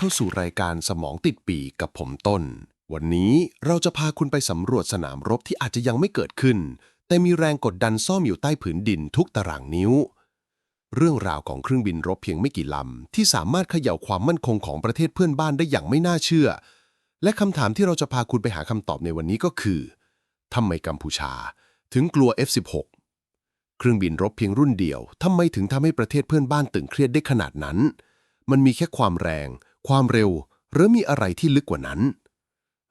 เข้าสู่รายการสมองติดปีกกับผมต้น วันนี้เราจะพาคุณไปสำรวจสนามรบที่อาจจะยังไม่เกิดขึ้น แต่มีแรงกดดันซ่อมอยู่ใต้ผืนดินทุกตารางนิ้ว เรื่องราวของเครื่องบินรบเพียงไม่กี่ลำ ที่สามารถเขย่าความมั่นคงของประเทศเพื่อนบ้านได้อย่างไม่น่าเชื่อ และคำถามที่เราจะพาคุณไปหาคำตอบในวันนี้ก็คือทำไมกัมพูชา ถึงกลัว F-16 เครื่องบินรบเพียงรุ่นเดียวทำไมถึงทำให้ประเทศเพื่อนบ้านตึงเครียดได้ขนาดนั้น มันมีแค่ความแรง ความเร็วหรือมีอะไรที่ลึกกว่านั้น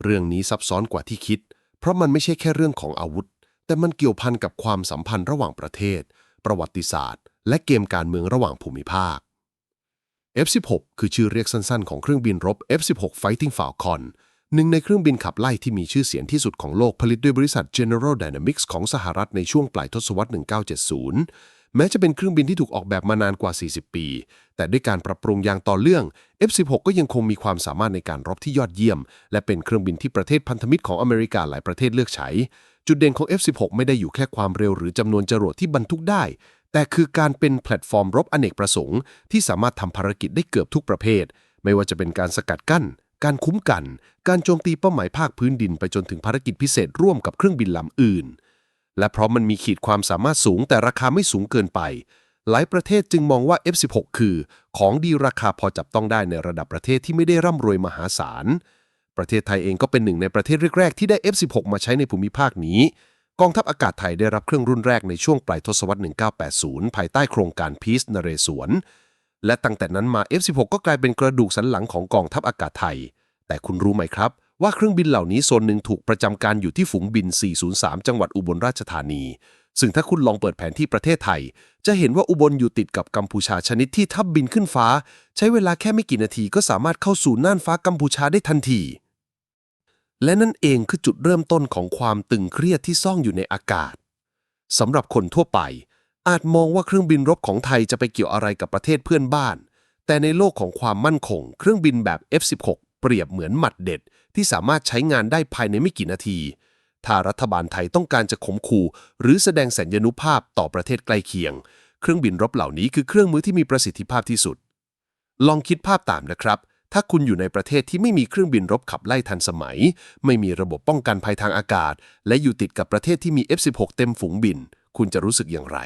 เรื่องนี้ซับซ้อนกว่าที่คิด เพราะมันไม่ใช่แค่เรื่องของอาวุธ แต่มันเกี่ยวพันกับความสัมพันธ์ระหว่างประเทศ ประวัติศาสตร์ และเกมการเมืองระหว่างภูมิภาค F-16 คือชื่อเรียกสั้นๆ ของเครื่องบินรบ F-16 Fighting Falcon หนึ่งในเครื่องบินขับไล่ที่มีชื่อเสียงที่สุดของโลกผลิตด้วยบริษัท General Dynamics ของสหรัฐในช่วงปลายทศวรรษ 1970 แม้จะเป็นเครื่องบินที่ถูกออกแบบมานานกว่า 40 ปี แต่ด้วยการปรับปรุงอย่างต่อเนื่อง F-16 ก็ยังคงมีความสามารถในการรบที่ยอดเยี่ยม และเป็นเครื่องบินที่ประเทศพันธมิตรของอเมริกาหลายประเทศเลือกใช้ จุดเด่นของ F-16 ไม่ได้อยู่แค่ความเร็วหรือจำนวนจรวดที่บรรทุกได้ แต่คือการเป็นแพลตฟอร์มรบอเนกประสงค์ ที่สามารถทำภารกิจได้เกือบทุกประเภท ไม่ว่าจะเป็นการสกัดกั้น การคุ้มกัน การโจมตีเป้าหมายภาคพื้นดินไปจนถึงภารกิจพิเศษร่วมกับเครื่องบินลำอื่น และเพราะมันมีขีดความสามารถสูงแต่ราคาไม่สูงเกินไป หลายประเทศจึงมองว่า F16 คือ ของดีราคาพอจับต้องได้ในระดับประเทศที่ไม่ได้ร่ำรวยมหาศาล ประเทศไทยเองก็เป็นหนึ่งในประเทศแรกๆที่ได้ F16 มาใช้ในภูมิภาคนี้ กองทัพอากาศไทยได้รับเครื่องรุ่นแรกในช่วงปลายทศวรรษ 1980 ภายใต้โครงการพีซนเรศวร และตั้งแต่นั้นมา F16 ก็กลายเป็นกระดูกสันหลังของกองทัพอากาศไทย แต่คุณรู้ไหมครับ ว่าเครื่องบินเหล่านี้โซนหนึ่งถูกประจำการอยู่ที่ฝูงบิน 403 จังหวัดอุบลราชธานี ซึ่งถ้าคุณลองเปิดแผนที่ประเทศไทย จะเห็นว่าอุบลอยู่ติดกับกัมพูชาชนิดที่ทับบินขึ้นฟ้า ใช้เวลาแค่ไม่กี่นาทีก็สามารถเข้าสู่น่านฟ้ากัมพูชาได้ทันที และนั่นเองคือจุดเริ่มต้นของความตึงเครียดที่ซ่องอยู่ในอากาศสำหรับคนทั่วไป อาจมองว่าเครื่องบินรบของไทยจะไปเกี่ยวอะไรกับประเทศเพื่อนบ้าน แต่ในโลกของความมั่นคง เครื่องบินแบบ F16 เปรียบเหมือนหมัดเด็ด ที่สามารถใช้งานได้ภายในไม่กี่นาที ถ้ารัฐบาลไทยต้องการจะข่มขู่ หรือแสดงสัญญานุภาพต่อประเทศใกล้เคียง เครื่องบินรบเหล่านี้คือเครื่องมือที่มีประสิทธิภาพที่สุด ลองคิดภาพตามนะครับ ถ้าคุณอยู่ในประเทศที่ไม่มีเครื่องบินรบขับไล่ทันสมัย ไม่มีระบบป้องกันภัยทางอากาศ และอยู่ติดกับประเทศที่มี F16 เต็มฝูงบิน คุณจะรู้สึกอย่างไร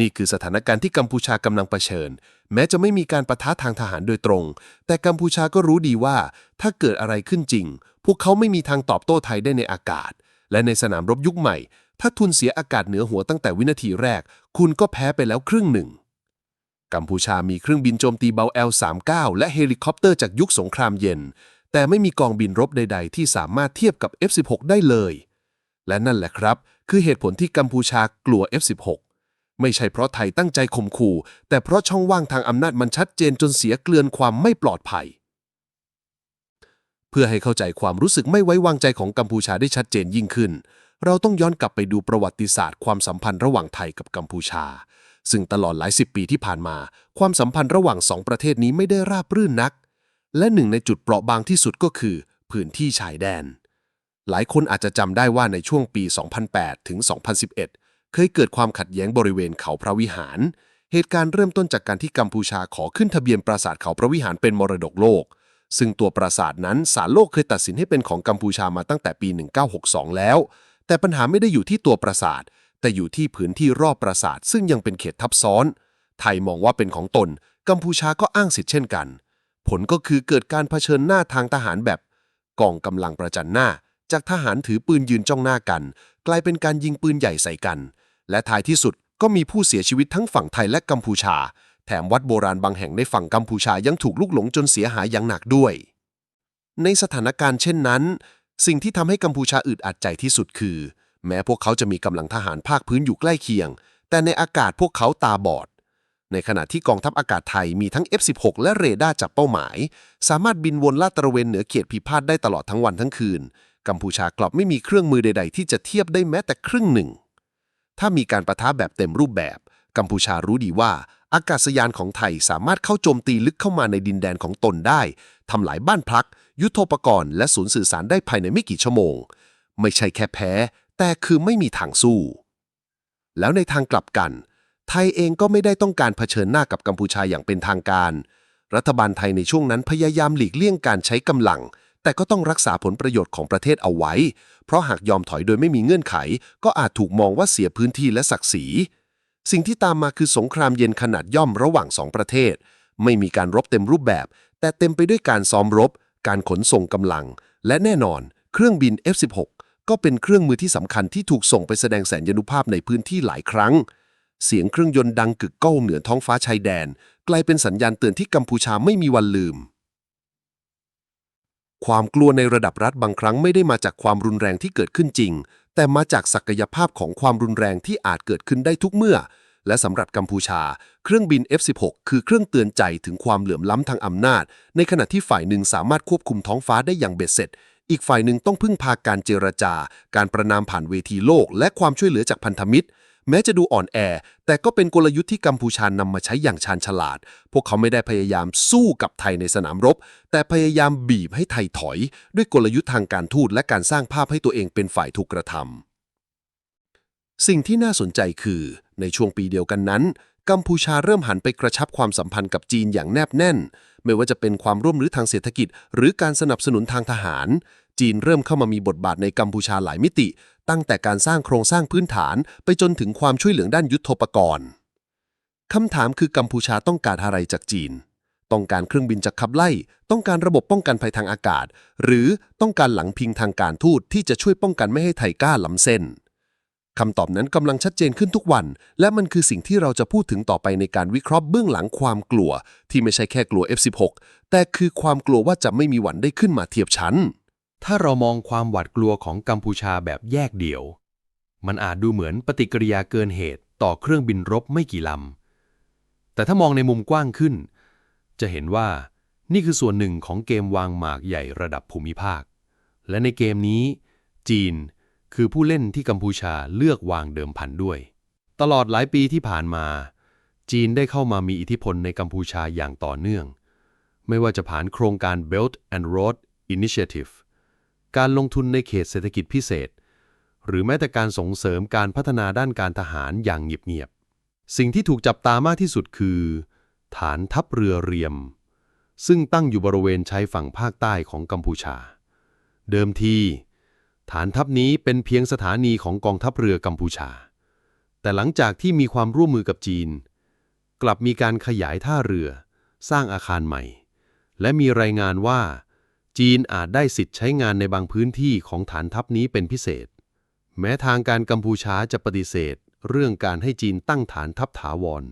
นี่คือสถานการณ์ที่กัมพูชากำลังเผชิญ แม้จะไม่มีการประทะทางทหารโดยตรง แต่กัมพูชาก็รู้ดีว่า ถ้าเกิดอะไรขึ้นจริง พวกเขาไม่มีทางตอบโต้ไทยได้ในอากาศ และในสนามรบยุคใหม่ ถ้าทุนเสียอากาศเหนือหัวตั้งแต่วินาทีแรก คุณก็แพ้ไปแล้วครึ่งหนึ่ง กัมพูชามีเครื่องบินโจมตีเบา L39 และเฮลิคอปเตอร์จากยุคสงครามเย็น แต่ไม่มีกองบินรบใด ๆ ที่สามารถเทียบกับ F16 ได้เลย และนั่นแหละครับ คือเหตุผลที่กัมพูชากลัว F16 ไม่ใช่เพราะไทยตั้งใจข่มขู่ แต่เพราะช่องว่างทางอำนาจมันชัดเจนจนเสียเกลือนความไม่ปลอดภัย เพื่อให้เข้าใจความรู้สึกไม่ไว้วางใจของกัมพูชาได้ชัดเจนยิ่งขึ้น เราต้องย้อนกลับไปดูประวัติศาสตร์ความสัมพันธ์ระหว่างไทยกับกัมพูชา ซึ่งตลอดหลายสิบปีที่ผ่านมา ความสัมพันธ์ระหว่างสองประเทศนี้ไม่ได้ราบรื่นนัก และหนึ่งในจุดเปราะบางที่สุดก็คือ พื้นที่ชายแดนหลายคนอาจจะจำได้ว่าในช่วงปี 2008 ถึง 2011 เคยเกิดความขัดแย้งบริเวณเขาพระวิหาร เหตุการณ์เริ่มต้นจากการที่กัมพูชาขอขึ้นทะเบียนปราสาทเขาพระวิหารเป็นมรดกโลก ซึ่งตัวปราสาทนั้นศาลโลกเคยตัดสินให้เป็นของกัมพูชามาตั้งแต่ปี 1962 แล้ว แต่ปัญหาไม่ได้อยู่ที่ตัวปราสาท แต่อยู่ที่พื้นที่รอบปราสาท ซึ่งยังเป็นเขตทับซ้อน ไทยมองว่าเป็นของตน กัมพูชาก็อ้างสิทธิ์เช่นกัน ผลก็คือเกิดการเผชิญหน้าทางทหารแบบกองกำลังประจันหน้า จากทหารถือปืนยืนจ้องหน้ากัน กลายเป็นการยิงปืนใหญ่ใส่กัน และท้ายที่สุดก็มีผู้เสียชีวิตทั้งฝั่งไทยและกัมพูชา แถมวัดโบราณบางแห่งในฝั่งกัมพูชายังถูกลุกหลงจนเสียหายอย่างหนักด้วย ในสถานการณ์เช่นนั้น สิ่งที่ทำให้กัมพูชาอึดอัดใจที่สุดคือ แม้พวกเขาจะมีกำลังทหารภาคพื้นอยู่ใกล้เคียง แต่ในอากาศพวกเขาตาบอดในขณะที่กองทัพอากาศไทยมีทั้ง F16 และเรดาร์จับเป้าหมาย สามารถบินวนลาดตระเวนเหนือเขตพิพาทได้ตลอดทั้งวันทั้งคืน กัมพูชากลับไม่มีเครื่องมือใด ๆ ที่จะเทียบได้แม้แต่ครึ่งหนึ่ง ถ้ามีการประทะแบบเต็มรูปแบบ กัมพูชารู้ดีว่า อากาศยานของไทยสามารถเข้าโจมตีลึกเข้ามาในดินแดนของตนได้ ทำลายบ้านพัก ยุทโธปกรณ์และศูนย์สื่อสารได้ภายในไม่กี่ชั่วโมง ไม่ใช่แค่แพ้ แต่คือไม่มีทางสู้ แล้วในทางกลับกัน ไทยเองก็ไม่ได้ต้องการเผชิญหน้ากับกัมพูชาอย่างเป็นทางการ รัฐบาลไทยในช่วงนั้นพยายามหลีกเลี่ยงการใช้กำลัง แต่ก็ต้องรักษาผลประโยชน์ของประเทศเอาไว้ เพราะหากยอมถอยโดยไม่มีเงื่อนไข ก็อาจถูกมองว่าเสียพื้นที่และศักดิ์ศรี สิ่งที่ตามมาคือสงครามเย็นขนาดย่อมระหว่างสองประเทศ ไม่มีการรบเต็มรูปแบบ แต่เต็มไปด้วยการซ้อมรบ การขนส่งกำลัง และแน่นอน เครื่องบิน F-16 ก็เป็นเครื่องมือที่สำคัญที่ถูกส่งไปแสดงแสนยานุภาพในพื้นที่หลายครั้ง เสียงเครื่องยนต์ดังกึกก้องเหนือท้องฟ้าชายแดน กลายเป็นสัญญาณเตือนที่กัมพูชาไม่มีวันลืม ความกลัวในระดับรัฐบางครั้งไม่ได้มาจากความรุนแรงที่เกิดขึ้นจริง แต่มาจากศักยภาพของความรุนแรงที่อาจเกิดขึ้นได้ทุกเมื่อ และสำหรับกัมพูชา เครื่องบิน F-16 คือเครื่องเตือนใจถึงความเหลื่อมล้ำทางอำนาจ ในขณะที่ฝ่ายหนึ่งสามารถควบคุมท้องฟ้าได้อย่างเบ็ดเสร็จ อีกฝ่ายหนึ่งต้องพึ่งพาการเจรจา การประนามผ่านเวทีโลก และความช่วยเหลือจากพันธมิตร แม้จะดูอ่อนแอ แต่ก็เป็นกลยุทธ์ที่กัมพูชานำมาใช้อย่างชาญฉลาด พวกเขาไม่ได้พยายามสู้กับไทยในสนามรบ แต่พยายามบีบให้ไทยถอย ด้วยกลยุทธ์ทางการทูตและการสร้างภาพให้ตัวเองเป็นฝ่ายถูกกระทำสิ่งที่น่าสนใจคือ ในช่วงปีเดียวกันนั้น กัมพูชาเริ่มหันไปกระชับความสัมพันธ์กับจีนอย่างแนบแน่น ไม่ว่าจะเป็นความร่วมมือทางเศรษฐกิจ หรือการสนับสนุนทางทหารจีนเริ่มเข้ามามีบทบาทในกัมพูชาหลายมิติ ตั้งแต่การสร้างโครงสร้างพื้นฐานไปจนถึงความช่วยเหลือด้านยุทธปกรณ์คำถามคือกัมพูชาต้องการอะไรจากจีน ต้องการเครื่องบินจักรขับไล่ ต้องการระบบป้องกันภัยทางอากาศ หรือต้องการหลังพิงทางการทูตที่จะช่วยป้องกันไม่ให้ไทยกล้าล้ำเส้นคำตอบนั้นกำลังชัดเจนขึ้นทุกวัน และมันคือสิ่งที่เราจะพูดถึงต่อไปในการวิเคราะห์เบื้องหลังความกลัว ที่ไม่ใช่แค่กลัว F16 แต่คือความกลัวว่าจะไม่มีวันได้ขึ้นมาเทียบชั้น ถ้าเรามองความหวาดกลัวของกัมพูชาแบบแยกเดี่ยว มันอาจดูเหมือนปฏิกิริยาเกินเหตุต่อเครื่องบินรบไม่กี่ลำ แต่ถ้ามองในมุมกว้างขึ้น จะเห็นว่านี่คือส่วนหนึ่งของเกมวางหมากใหญ่ระดับภูมิภาค และในเกมนี้ จีนคือผู้เล่นที่กัมพูชาเลือกวางเดิมพันด้วย ตลอดหลายปีที่ผ่านมา จีนได้เข้ามามีอิทธิพลในกัมพูชาอย่างต่อเนื่อง ไม่ว่าจะผ่านโครงการ Belt and Road Initiative การลงทุนในเขตเศรษฐกิจพิเศษ หรือแม้แต่การส่งเสริมการพัฒนาด้านการทหารอย่างเงียบๆสิ่งที่ถูกจับตามากที่สุดคือ ฐานทัพเรือเรียม ซึ่งตั้งอยู่บริเวณชายฝั่งภาคใต้ของกัมพูชา เดิมที ฐานทัพนี้เป็นเพียงสถานีของกองทัพเรือกัมพูชา แต่หลังจากที่มีความร่วมมือกับจีน กลับมีการขยายท่าเรือ สร้างอาคารใหม่ และมีรายงานว่า จีนอาจได้สิทธิ์ใช้งานในบางพื้นที่ของฐานทัพนี้เป็นพิเศษ แม้ทางการกัมพูชาจะปฏิเสธ เรื่องการให้จีนตั้งฐานทัพถาวร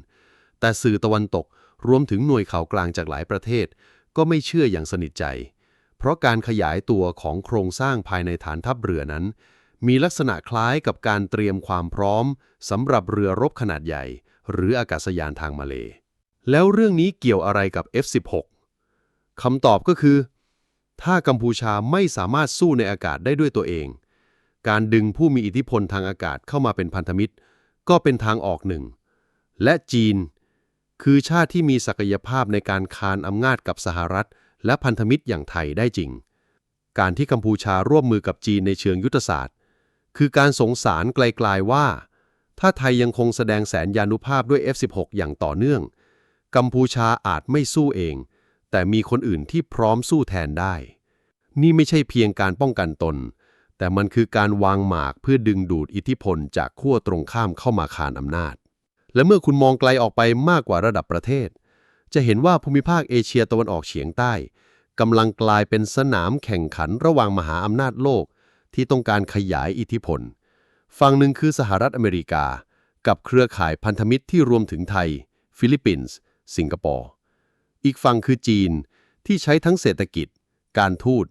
แต่สื่อตะวันตกรวมถึงหน่วยข่าวกลางจากหลายประเทศ ก็ไม่เชื่ออย่างสนิทใจ เพราะการขยายตัวของโครงสร้างภายในฐานทัพเรือนั้น มีลักษณะคล้ายกับการเตรียมความพร้อมสำหรับเรือรบขนาดใหญ่ หรืออากาศยานทางมาเล แล้วเรื่องนี้เกี่ยวอะไรกับ F16 คำตอบก็คือ ถ้ากัมพูชาไม่สามารถสู้ในอากาศได้ด้วยตัวเอง การดึงผู้มีอิทธิพลทางอากาศเข้ามาเป็นพันธมิตร ก็เป็นทางออกหนึ่ง และจีน คือชาติที่มีศักยภาพในการคานอำนาจกับสหรัฐ และพันธมิตรอย่างไทยได้จริง การที่กัมพูชาร่วมมือกับจีนในเชิงยุทธศาสตร์ คือการสงสารไกลๆว่า ถ้าไทยยังคงแสดงแสนยานุภาพด้วย F16 อย่างต่อเนื่อง กัมพูชาอาจไม่สู้เอง แต่มีคนอื่นที่พร้อมสู้แทนได้ นี่ไม่ใช่เพียงการป้องกันตน แต่มันคือการวางหมากเพื่อดึงดูดอิทธิพลจากขั้วตรงข้ามเข้ามาคานอำนาจ และเมื่อคุณมองไกลออกไปมากกว่าระดับประเทศ จะเห็นว่าภูมิภาคเอเชียตะวันออกเฉียงใต้กำลังกลายเป็นสนามแข่งขันระหว่างมหาอำนาจโลก ที่ต้องการขยายอิทธิพล ฝั่งหนึ่งคือสหรัฐอเมริกา กับเครือข่ายพันธมิตรที่รวมถึงไทย ฟิลิปปินส์ สิงคโปร์ อีกฝั่งคือจีนที่ใช้ทั้งเศรษฐกิจ การทูต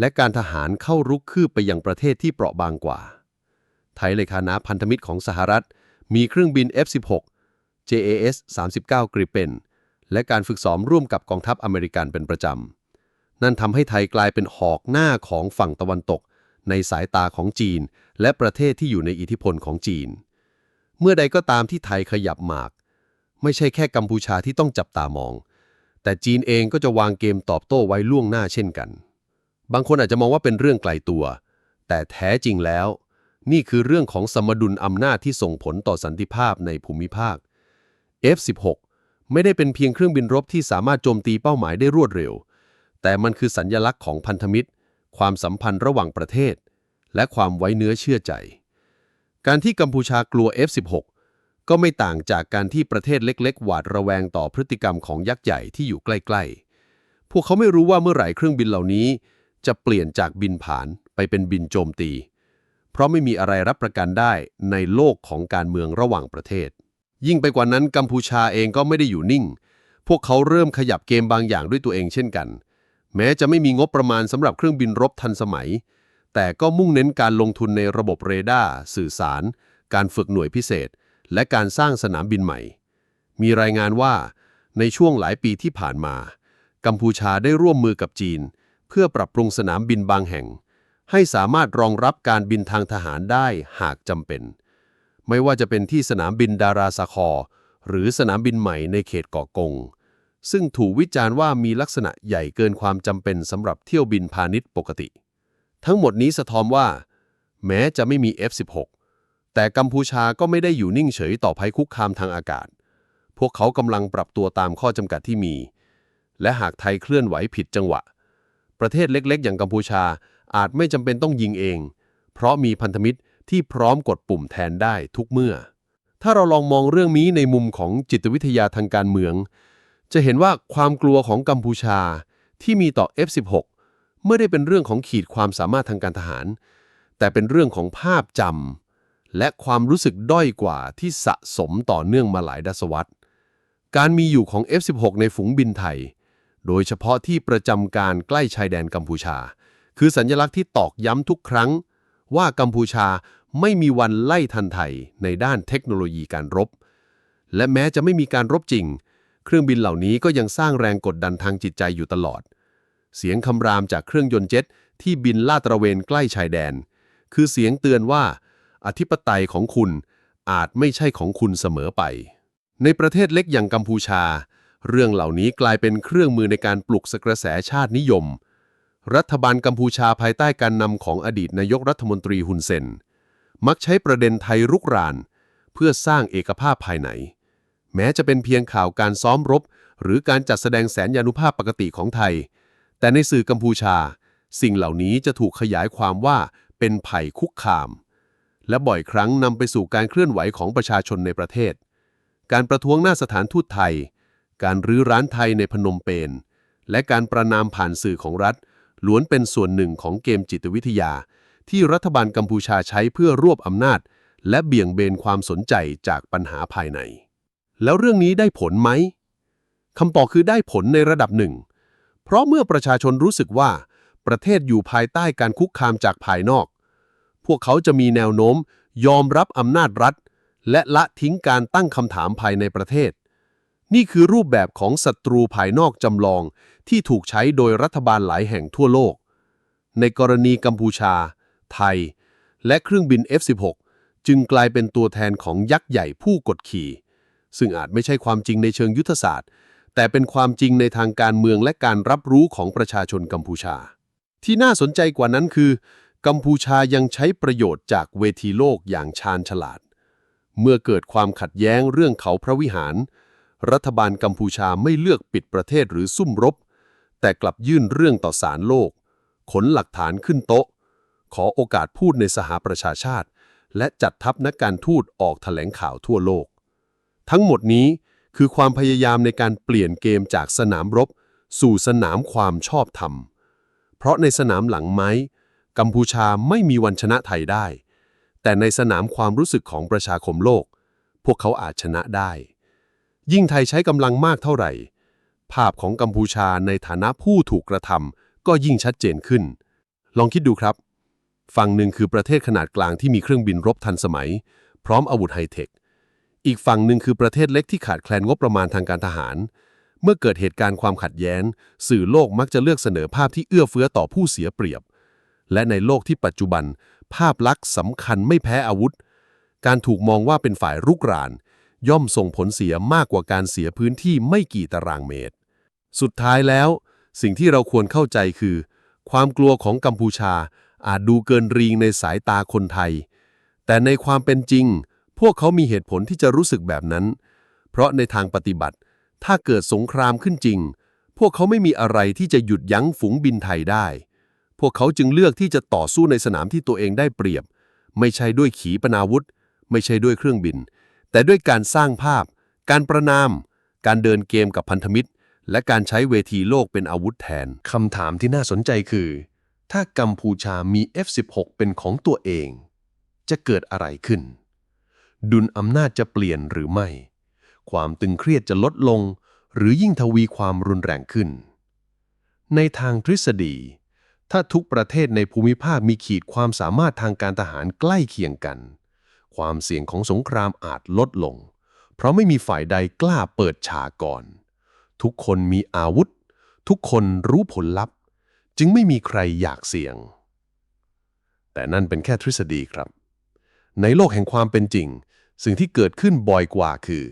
และการทหารเข้ารุกคืบไปยังประเทศที่เปราะบางกว่า ไทยเลขานาพันธมิตรของสหรัฐ มีเครื่องบิน F-16 JAS 39 Gripen และการฝึกซ้อมร่วมกับกองทัพอเมริกันเป็นประจำ นั่นทำให้ไทยกลายเป็นหอกหน้าของฝั่งตะวันตก ในสายตาของจีน และประเทศที่อยู่ในอิทธิพลของจีน เมื่อใดก็ตามที่ไทยขยับหมาก ไม่ใช่แค่กัมพูชาที่ต้องจับตามอง แต่จีนเองก็จะวางเกมตอบโต้ไว้ล่วงหน้าเช่นกัน บางคนอาจจะมองว่าเป็นเรื่องไกลตัว แต่แท้จริงแล้ว นี่คือเรื่องของสมดุลอำนาจที่ส่งผลต่อสันติภาพในภูมิภาค F16 ไม่ได้เป็นเพียงเครื่องบินรบที่สามารถโจมตีเป้าหมายได้รวดเร็ว แต่มันคือสัญญลักษณ์ของพันธมิตร ความสัมพันธ์ระหว่างประเทศ และความไว้เนื้อเชื่อใจ การที่กัมพูชากลัว F-16 ก็ไม่ต่างจากการที่ประเทศเล็ก ๆ หวาดระแวงต่อพฤติกรรมของยักษ์ใหญ่ที่อยู่ใกล้ ๆ พวกเขาไม่รู้ว่าเมื่อไหร่เครื่องบินเหล่านี้ จะเปลี่ยนจากบินผ่านไปเป็นบินโจมตี เพราะไม่มีอะไรรับประกันได้ในโลกของการเมืองระหว่างประเทศ ยิ่งไปกว่านั้นกัมพูชาเองก็ไม่ได้อยู่นิ่ง พวกเขาเริ่มขยับเกมบางอย่างด้วยตัวเองเช่นกัน แม้จะไม่มีงบประมาณสำหรับเครื่องบินรบทันสมัย แต่ก็มุ่งเน้นการลงทุนในระบบเรดาร์สื่อสาร การฝึกหน่วยพิเศษ และการสร้างสนามบินใหม่ มีรายงานว่าในช่วงหลายปีที่ผ่านมา กัมพูชาได้ร่วมมือกับจีน เพื่อปรับปรุงสนามบินบางแห่ง ให้สามารถรองรับการบินทางทหารได้หากจำเป็น ไม่ว่าจะเป็นที่สนามบินดาราซาคอ หรือสนามบินใหม่ในเขตเกาะกง ซึ่งถูกวิจารณ์ว่ามีลักษณะใหญ่เกินความจำเป็นสำหรับเที่ยวบินพาณิชย์ปกติ ทั้งหมดนี้สะท้อนว่า แม้จะไม่มี F-16 แต่กัมพูชาก็ไม่ได้อยู่นิ่งเฉยต่อภัยคุกคามทางอากาศ พวกเขากำลังปรับตัวตามข้อจำกัดที่มี และหากไทยเคลื่อนไหวผิดจังหวะ ประเทศเล็กๆ อย่างกัมพูชาอาจไม่จำเป็นต้องยิงเอง เพราะมีพันธมิตรที่พร้อมกดปุ่มแทนได้ทุกเมื่อ ถ้าเราลองมองเรื่องนี้ในมุมของจิตวิทยาทางการเมือง จะเห็นว่าความกลัวของกัมพูชาที่มีต่อ F16 ไม่ได้เป็นเรื่องของขีดความสามารถทางการทหาร แต่เป็นเรื่องของภาพจำ และความรู้สึกด้อยกว่าที่สะสมต่อเนื่องมาหลายดศวรรษ การมีอยู่ของ F16 ในฝูงบินไทย โดยเฉพาะที่ประจำการใกล้ชายแดนกัมพูชา คือสัญลักษณ์ที่ตอกย้ำทุกครั้ง ว่ากัมพูชาไม่มีวันไล่ทันไทยในด้านเทคโนโลยีการรบ และแม้จะไม่มีการรบจริง เครื่องบินเหล่านี้ก็ยังสร้างแรงกดดันทางจิตใจอยู่ตลอด เสียงคำรามจากเครื่องยนต์เจ็ตที่บินลาดตระเวนใกล้ชายแดน คือเสียงเตือนว่า อธิปไตยของคุณอาจไม่ใช่ของคุณเสมอไป ในประเทศเล็กอย่างกัมพูชา เรื่องเหล่านี้กลายเป็นเครื่องมือในการปลุกสกระแสชาตินิยม รัฐบาลกัมพูชาภายใต้การนำของอดีตนายกรัฐมนตรีฮุนเซน มักใช้ประเด็นไทยรุกราน เพื่อสร้างเอกภาพภายใน แม้จะเป็นเพียงข่าวการซ้อมรบ หรือการจัดแสดงแสนยานุภาพปกติของไทย แต่ในสื่อกัมพูชา สิ่งเหล่านี้จะถูกขยายความว่าเป็นภัยคุกคาม และบ่อยครั้งนำไปสู่การเคลื่อนไหวของประชาชนในประเทศ การประท้วงหน้าสถานทูตไทย การรื้อร้านไทยในพนมเปญ และการประนามผ่านสื่อของรัฐ ล้วนเป็นส่วนหนึ่งของเกมจิตวิทยา ที่รัฐบาลกัมพูชาใช้เพื่อรวบอำนาจ และเบี่ยงเบนความสนใจจากปัญหาภายใน แล้วเรื่องนี้ได้ผลไหมคำตอบคือได้ผลในระดับหนึ่ง เพราะเมื่อประชาชนรู้สึกว่า ประเทศอยู่ภายใต้การคุกคามจากภายนอก พวกเขาจะมีแนวโน้ม ยอมรับอำนาจรัฐ และละทิ้งการตั้งคำถามภายในประเทศ นี่คือรูปแบบของศัตรูภายนอกจำลองที่ถูกใช้โดยรัฐบาลหลายแห่งทั่วโลก ในกรณีกัมพูชา ไทย และเครื่องบิน F-16 จึงกลายเป็นตัวแทนของยักษ์ใหญ่ผู้กดขี่ ซึ่งอาจไม่ใช่ความจริงในเชิงยุทธศาสตร์ แต่เป็นความจริงในทางการเมืองและการรับรู้ของประชาชนกัมพูชา ที่น่าสนใจกว่านั้นคือ กัมพูชายังใช้ประโยชน์จากเวทีโลกอย่างชาญฉลาด เมื่อเกิดความขัดแย้งเรื่องเขาพระวิหาร รัฐบาลกัมพูชาไม่เลือกปิดประเทศหรือซุ่มรบ แต่กลับยื่นเรื่องต่อศาลโลก ขนหลักฐานขึ้นโต๊ะ ขอโอกาสพูดในสหประชาชาติ และจัดทัพนักการทูตออกแถลงข่าวทั่วโลก ทั้งหมดนี้คือความพยายามในการเปลี่ยนเกมจากสนามรบ สู่สนามความชอบธรรม เพราะในสนามหลังไม้ กัมพูชาไม่มีวันชนะไทยได้ แต่ในสนามความรู้สึกของประชาคมโลก พวกเขาอาจชนะได้ ยิ่งไทยใช้กำลังมากเท่าไหร่ ภาพของกัมพูชาในฐานะผู้ถูกกระทำก็ยิ่งชัดเจนขึ้น ลองคิดดูครับ ฝั่งหนึ่งคือประเทศขนาดกลางที่มีเครื่องบินรบทันสมัย พร้อมอาวุธไฮเทค อีกฝั่งหนึ่งคือประเทศเล็กที่ขาดแคลนงบประมาณทางการทหารเมื่อเกิดเหตุการณ์ความขัดแย้ง สื่อโลกมักจะเลือกเสนอภาพที่เอื้อเฟื้อต่อผู้เสียเปรียบ และในโลกที่ปัจจุบัน ภาพลักษณ์สำคัญไม่แพ้อาวุธ การถูกมองว่าเป็นฝ่ายรุกราน ย่อมส่งผลเสียมากกว่าการเสียพื้นที่ไม่กี่ตารางเมตร สุดท้ายแล้ว สิ่งที่เราควรเข้าใจคือ ความกลัวของกัมพูชาอาจดูเกินรีงในสายตาคนไทย แต่ในความเป็นจริง พวกเขามีเหตุผลที่จะรู้สึกแบบนั้น เพราะในทางปฏิบัติ ถ้าเกิดสงครามขึ้นจริง พวกเขาไม่มีอะไรที่จะหยุดยั้งฝูงบินไทยได้ พวกเขาจึงเลือกที่จะต่อสู้ในสนามที่ตัวเองได้เปรียบ ไม่ใช่ด้วยขีปนาวุธ ไม่ใช่ด้วยเครื่องบิน แต่ด้วยการสร้างภาพ การประนาม การเดินเกมกับพันธมิตร และการใช้เวทีโลกเป็นอาวุธแทน คำถามที่น่าสนใจคือ ถ้ากัมพูชามี F-16 เป็นของตัวเอง จะเกิดอะไรขึ้น ดุลอำนาจจะเปลี่ยนหรือไม่ ความตึงเครียดจะลดลง หรือยิ่งทวีความรุนแรงขึ้น ในทางทฤษฎี ถ้าทุกประเทศในภูมิภาคมีขีดความสามารถทางการทหารใกล้เคียงกัน ความเสี่ยงของสงครามอาจลดลง เพราะไม่มีฝ่ายใดกล้าเปิดฉากก่อน ทุกคนมีอาวุธ ทุกคนรู้ผลลัพธ์ จึงไม่มีใครอยากเสี่ยง แต่นั่นเป็นแค่ทฤษฎีครับ ในโลกแห่งความเป็นจริง สิ่งที่เกิดขึ้นบ่อยกว่าคือ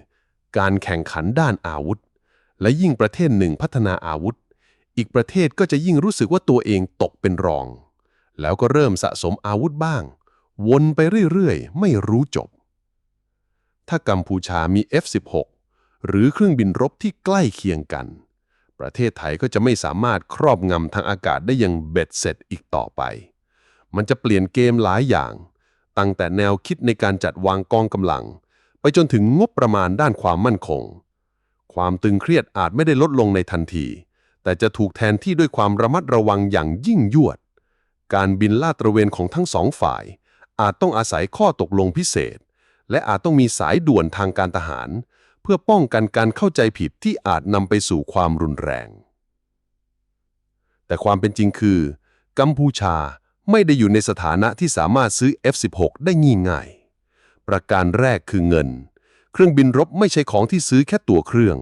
การแข่งขันด้านอาวุธ และยิ่งประเทศหนึ่งพัฒนาอาวุธ อีกประเทศก็จะยิ่งรู้สึกว่าตัวเองตกเป็นรอง แล้วก็เริ่มสะสมอาวุธบ้าง วนไปเรื่อยๆ ไม่รู้จบ ถ้ากัมพูชามี F-16 หรือเครื่องบินรบที่ใกล้เคียงกัน ประเทศไทยก็จะไม่สามารถครอบงำทางอากาศได้อย่างเบ็ดเสร็จอีกต่อไป มันจะเปลี่ยนเกมหลายอย่าง ตั้งแต่แนวคิดในการจัดวางกองกำลัง ไปจนถึงงบประมาณด้านความมั่นคง ความตึงเครียดอาจไม่ได้ลดลงในทันที แต่จะถูกแทนที่ด้วยความระมัดระวังอย่างยิ่งยวด การบินลาดตระเวนของทั้งสองฝ่าย อาจต้องอาศัยข้อตกลงพิเศษ และอาจต้องมีสายด่วนทางการทหาร เพื่อป้องกันการเข้าใจผิดที่อาจนำไปสู่ความรุนแรง แต่ความเป็นจริงคือ กัมพูชาไม่ได้อยู่ในสถานะที่สามารถซื้อ F-16 ได้ง่ายง่ายๆประการแรกคือเงิน เครื่องบินรบไม่ใช่ของที่ซื้อแค่ตัวเครื่อง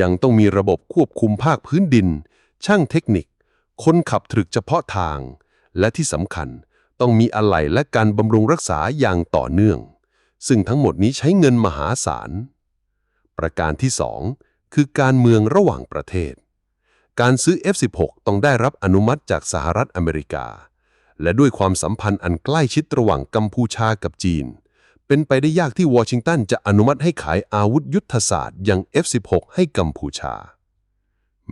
ยังต้องมีระบบควบคุมภาคพื้นดิน ช่างเทคนิค คนขับตรึกเฉพาะทาง และที่สำคัญต้องมีอะไหล่และการบำรุงรักษาอย่างต่อเนื่อง ซึ่งทั้งหมดนี้ใช้เงินมหาศาล ประการที่ 2 คือการเมืองระหว่างประเทศ การซื้อ F-16 ต้องได้รับอนุมัติจากสหรัฐอเมริกา และด้วยความสัมพันธ์อันใกล้ชิดระหว่างกัมพูชากับจีน เป็นไปได้ยากที่วอชิงตันจะอนุมัติให้ขายอาวุธยุทธศาสตร์อย่าง F-16 ให้กัมพูชา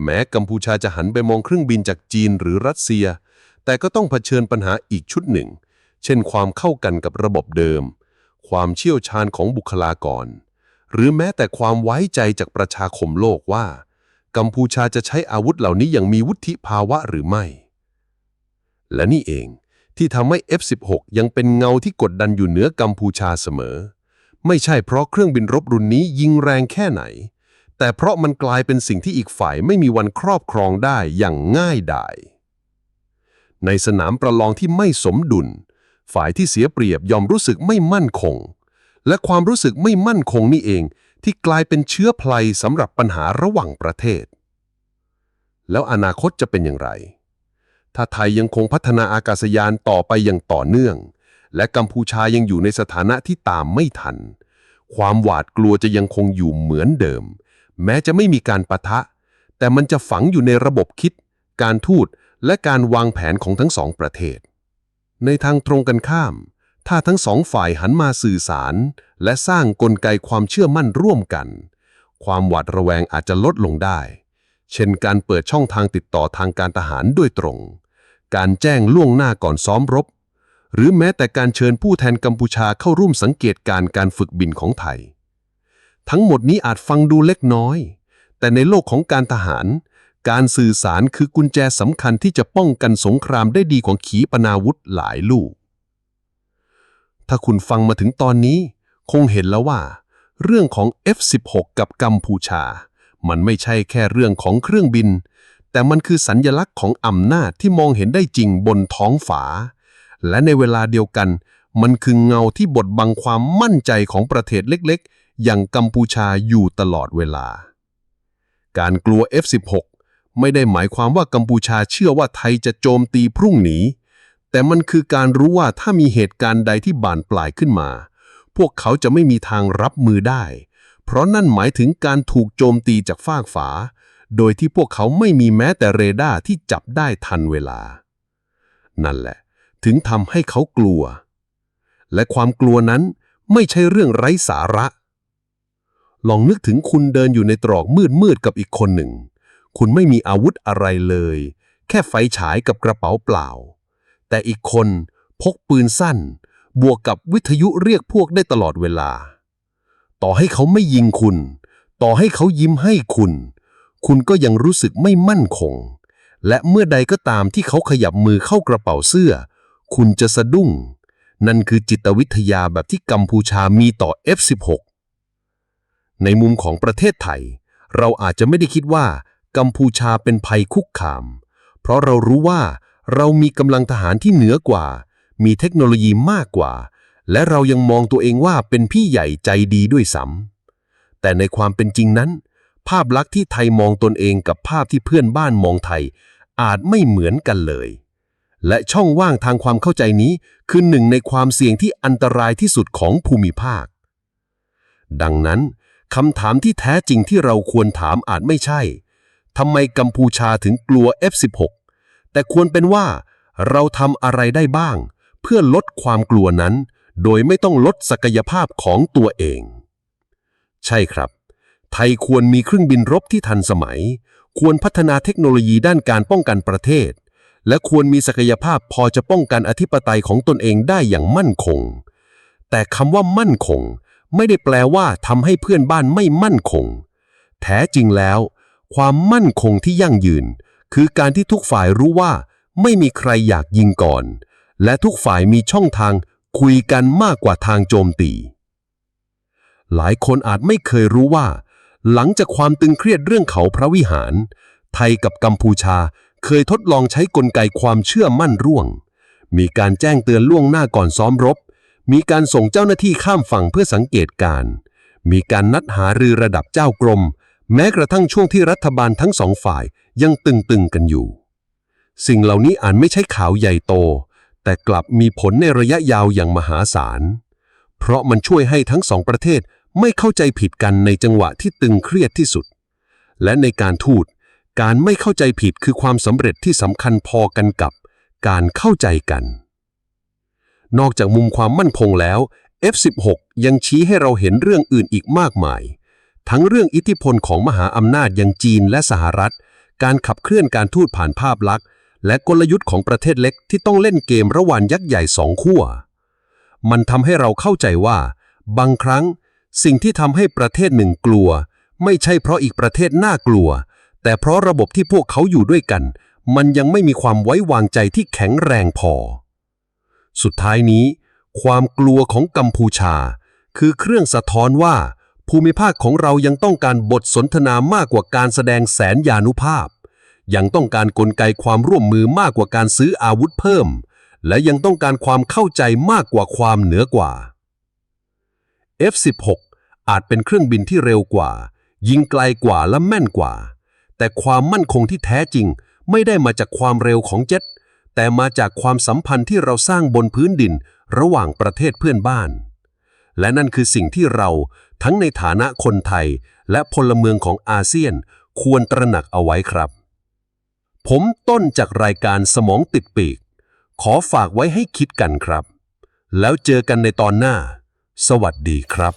แม้กัมพูชาจะหันไปมองเครื่องบินจากจีนหรือรัสเซีย แต่ก็ต้องเผชิญปัญหาอีกชุดหนึ่ง เช่นความเข้ากันกับระบบเดิม ความเชี่ยวชาญของบุคลากร หรือแม้แต่ความไว้ใจจากประชาคมโลกว่า กัมพูชาจะใช้อาวุธเหล่านี้อย่างมีวุฒิภาวะหรือไม่ และนี่เอง ที่ทำให้ F-16 ยังเป็นเงาที่กดดันอยู่เหนือกัมพูชาเสมอ ไม่ใช่เพราะเครื่องบินรบรุ่นนี้ยิงแรงแค่ไหน แต่เพราะมันกลายเป็นสิ่งที่อีกฝ่ายไม่มีวันครอบครองได้อย่างง่ายดายในสนามประลองที่ไม่สมดุล ฝ่ายที่เสียเปรียบยอมรู้สึกไม่มั่นคง และความรู้สึกไม่มั่นคงนี่เอง ที่กลายเป็นเชื้อไพลสำหรับปัญหาระหว่างประเทศ แล้วอนาคตจะเป็นอย่างไร ถ้าไทยยังคงพัฒนาอากาศยานต่อไปอย่างต่อเนื่อง และกัมพูชายังอยู่ในสถานะที่ตามไม่ทัน ความหวาดกลัวจะยังคงอยู่เหมือนเดิม แม้จะไม่มีการปะทะ แต่มันจะฝังอยู่ในระบบคิด การทูตและการวางแผนของทั้งสองประเทศ ในทางตรงกันข้าม ถ้าทั้งสองฝ่ายหันมาสื่อสาร และสร้างกลไกความเชื่อมั่นร่วมกัน ความหวาดระแวงอาจจะลดลงได้ เช่นการเปิดช่องทางติดต่อทางการทหารโดยตรง การแจ้งล่วงหน้าก่อนซ้อมรบ หรือแม้แต่การเชิญผู้แทนกัมพูชาเข้าร่วมสังเกตการณ์การฝึกบินของไทย ทั้งหมดนี้อาจฟังดูเล็กน้อย แต่ในโลกของการทหาร การสื่อสารคือกุญแจสำคัญที่จะป้องกันสงครามได้ดีของขีปนาวุธหลายลูก ถ้าคุณฟังมาถึงตอนนี้ คงเห็นแล้วว่า เรื่องของ F-16 กับกัมพูชา มันไม่ใช่แค่เรื่องของเครื่องบิน แต่มันคือสัญญลักษณ์ของอำนาจที่มองเห็นได้จริงบนท้องฝา และในเวลาเดียวกัน มันคือเงาที่บดบังความมั่นใจของประเทศเล็กๆ อย่างกัมพูชาอยู่ตลอดเวลา การกลัว F-16 ไม่ได้หมายความว่ากัมพูชาเชื่อว่าไทยจะโจมตีพรุ่งนี้ แต่มันคือการรู้ว่าถ้ามีเหตุการณ์ใดที่บานปลายขึ้นมา พวกเขาจะไม่มีทางรับมือได้ เพราะนั่นหมายถึงการถูกโจมตีจากฟากฝา โดยที่พวกเขาไม่มีแม้แต่เรดาร์ที่จับได้ทันเวลา นั่นแหละ ถึงทำให้เขากลัว และความกลัวนั้นไม่ใช่เรื่องไร้สาระ ลองนึกถึงคุณเดินอยู่ในตรอกมืดๆกับอีกคนหนึ่ง คุณไม่มีอาวุธอะไรเลย แค่ไฟฉายกับกระเป๋าเปล่า แต่อีกคนพกปืนสั้น บวกกับวิทยุเรียกพวกได้ตลอดเวลา ต่อให้เขาไม่ยิงคุณ ต่อให้เขายิ้มให้คุณ คุณก็ยังรู้สึกไม่มั่นคง และเมื่อใดก็ตามที่เขาขยับมือเข้ากระเป๋าเสื้อ คุณจะสะดุ้ง นั่นคือจิตวิทยาแบบที่กัมพูชามีต่อ F16 ในมุมของประเทศไทย เราอาจจะไม่ได้คิดว่า กัมพูชาเป็นภัยคุกคาม เพราะเรารู้ว่าเรามีกำลังทหารที่เหนือกว่า มีเทคโนโลยีมากกว่า และเรายังมองตัวเองว่าเป็นพี่ใหญ่ใจดีด้วยซ้ำแต่ในความเป็นจริงนั้น ภาพลักษณ์ที่ไทยมองตนเองกับภาพที่เพื่อนบ้านมองไทย อาจไม่เหมือนกันเลย และช่องว่างทางความเข้าใจนี้คือหนึ่งในความเสี่ยงที่อันตรายที่สุดของภูมิภาค ดังนั้นคำถามที่แท้จริงที่เราควรถามอาจไม่ใช่ทำไมกัมพูชาถึงกลัว F16 แต่ควรเป็นว่า เราทำอะไรได้บ้าง เพื่อลดความกลัวนั้น โดยไม่ต้องลดศักยภาพของตัวเอง ใช่ครับ ไทยควรมีเครื่องบินรบที่ทันสมัย ควรพัฒนาเทคโนโลยีด้านการป้องกันประเทศ และควรมีศักยภาพพอจะป้องกันอธิปไตยของตนเองได้อย่างมั่นคง แต่คำว่ามั่นคง ไม่ได้แปลว่าทำให้เพื่อนบ้านไม่มั่นคง แท้จริงแล้ว ความมั่นคงที่ยั่งยืน คือการที่ทุกฝ่ายรู้ว่า ไม่มีใครอยากยิงก่อน และทุกฝ่ายมีช่องทาง คุยกันมากกว่าทางโจมตี หลายคนอาจไม่เคยรู้ว่า หลังจากความตึงเครียดเรื่องเขาพระวิหาร ไทยกับกัมพูชาเคยทดลองใช้กลไกความเชื่อมั่นร่วง มีการแจ้งเตือนล่วงหน้าก่อนซ้อมรบ มีการส่งเจ้าหน้าที่ข้ามฝั่งเพื่อสังเกตการ มีการนัดหารือระดับเจ้ากรม แม้กระทั่งช่วงที่รัฐบาลทั้งสองฝ่ายยังตึงๆกันอยู่ สิ่งเหล่านี้อาจไม่ใช่ข่าวใหญ่โต แต่กลับมีผลในระยะยาวอย่างมหาศาล เพราะมันช่วยให้ทั้งสองประเทศไม่เข้าใจผิดกันในจังหวะที่ตึงเครียดที่สุด และในการทูตการไม่เข้าใจผิดคือความสำเร็จที่สำคัญพอกันกับ การเข้าใจกัน นอกจากมุมความมั่นคงแล้ว F16 ยังชี้ให้เราเห็นเรื่องอื่นอีกมากมาย ทั้งเรื่องอิทธิพลของมหาอำนาจอย่างจีนและสหรัฐ การขับเคลื่อนการทูตผ่านภาพลักษณ์ และกลยุทธ์ของประเทศเล็กที่ต้องเล่นเกมระหว่างยักษ์ใหญ่สองขั้ว มันทำให้เราเข้าใจว่า บางครั้ง สิ่งที่ทำให้ประเทศหนึ่งกลัว ไม่ใช่เพราะอีกประเทศน่ากลัว แต่เพราะระบบที่พวกเขาอยู่ด้วยกัน มันยังไม่มีความไว้วางใจที่แข็งแรงพอ สุดท้ายนี้ ความกลัวของกัมพูชา คือเครื่องสะท้อนว่า ภูมิภาคของเรายังต้องการบทสนทนามากกว่าการแสดงแสนยานุภาพ ยังต้องการกลไกความร่วมมือมากกว่าการซื้ออาวุธเพิ่ม และยังต้องการความเข้าใจมากกว่าความเหนือกว่า F16 อาจเป็นเครื่องบินที่เร็วกว่า ยิงไกลกว่าและแม่นกว่า แต่ความมั่นคงที่แท้จริงไม่ได้มาจากความเร็วของเจ็ตแต่มาจากความสัมพันธ์ที่เราสร้างบนพื้นดินระหว่างประเทศเพื่อนบ้าน และนั่นคือสิ่งที่เราทั้งในฐานะคนไทยและพลเมืองของอาเซียนควรตระหนักเอาไว้ครับ ผมต้นจากรายการสมองติดปีก ขอฝากไว้ให้คิดกันครับ แล้วเจอกันในตอนหน้า สวัสดีครับ